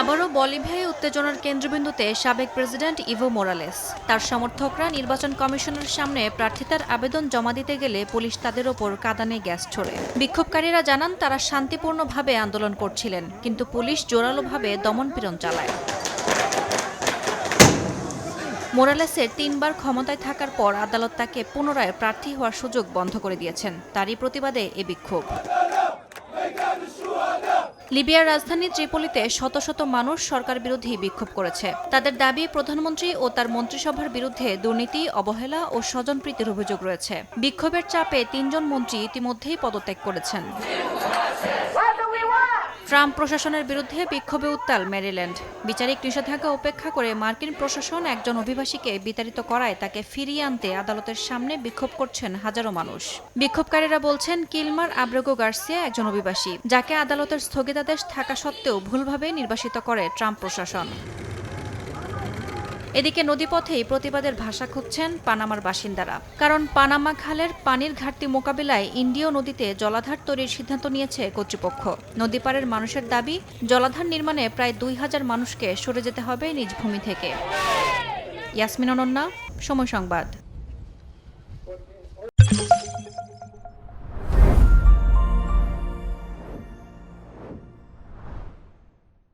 আবারও বলিভিয়ায় উত্তেজনার কেন্দ্রবিন্দুতে সাবেক প্রেসিডেন্ট ইভো মোরালেস। তার সমর্থকরা নির্বাচন কমিশনের সামনে প্রার্থিতার আবেদন জমা দিতে গেলে পুলিশ তাদের ওপর কাদানে গ্যাস ছোড়ে। বিক্ষোভকারীরা জানান, তারা শান্তিপূর্ণভাবে আন্দোলন করছিলেন, কিন্তু পুলিশ জোরালোভাবে দমনপীড়ন চালায়। মোরালেসের তিনবার ক্ষমতায় থাকার পর আদালত তাকে পুনরায় প্রার্থী হওয়ার সুযোগ বন্ধ করে দিয়েছেন। তারই প্রতিবাদে এ বিক্ষোভ। লিবিয়ার রাজধানী ত্রিপলিতে শত শত মানুষ সরকার বিরোধী বিক্ষোভ করেছে। তাদের দাবি, প্রধানমন্ত্রী ও তার মন্ত্রিসভার বিরুদ্ধে দুর্নীতি, অবহেলা ও স্বজনপ্রীতির অভিযোগ রয়েছে। বিক্ষোভের চাপে তিনজন মন্ত্রী ইতিমধ্যেই পদত্যাগ করেছেন। ট্রাম্প প্রশাসনের বিরুদ্ধে বিক্ষোভে উত্তাল মেরিল্যান্ড। বিচারিক নিষেধাজ্ঞা উপেক্ষা করে মার্কিন প্রশাসন একজন অভিবাসীকে বিতাড়িত করায় তাকে ফিরিয়ে আনতে আদালতের সামনে বিক্ষোভ করছেন হাজারো মানুষ। বিক্ষোভকারীরা বলছেন, কিলমার আব্রেগো গার্সিয়া একজন অভিবাসী, যাকে আদালতের স্থগিতাদেশ থাকা সত্ত্বেও ভুলভাবে নির্বাসিত করে ট্রাম্প প্রশাসন। এদিকে নদীপথেই প্রতিবাদের ভাষা খুঁজছেন পানামার বাসিন্দারা। কারণ পানামা খালের পানির ঘাটতি মোকাবিলায় ইন্ডিয় নদীতে জলাধার তৈরির সিদ্ধান্ত নিয়েছে কর্তৃপক্ষ। নদীপাড়ের মানুষের দাবি, জলাধার নির্মাণে প্রায় দুই হাজার মানুষকে সরে যেতে হবে নিজ ভূমি থেকে। ইয়াসমিন অনন্যা, সময় সংবাদ।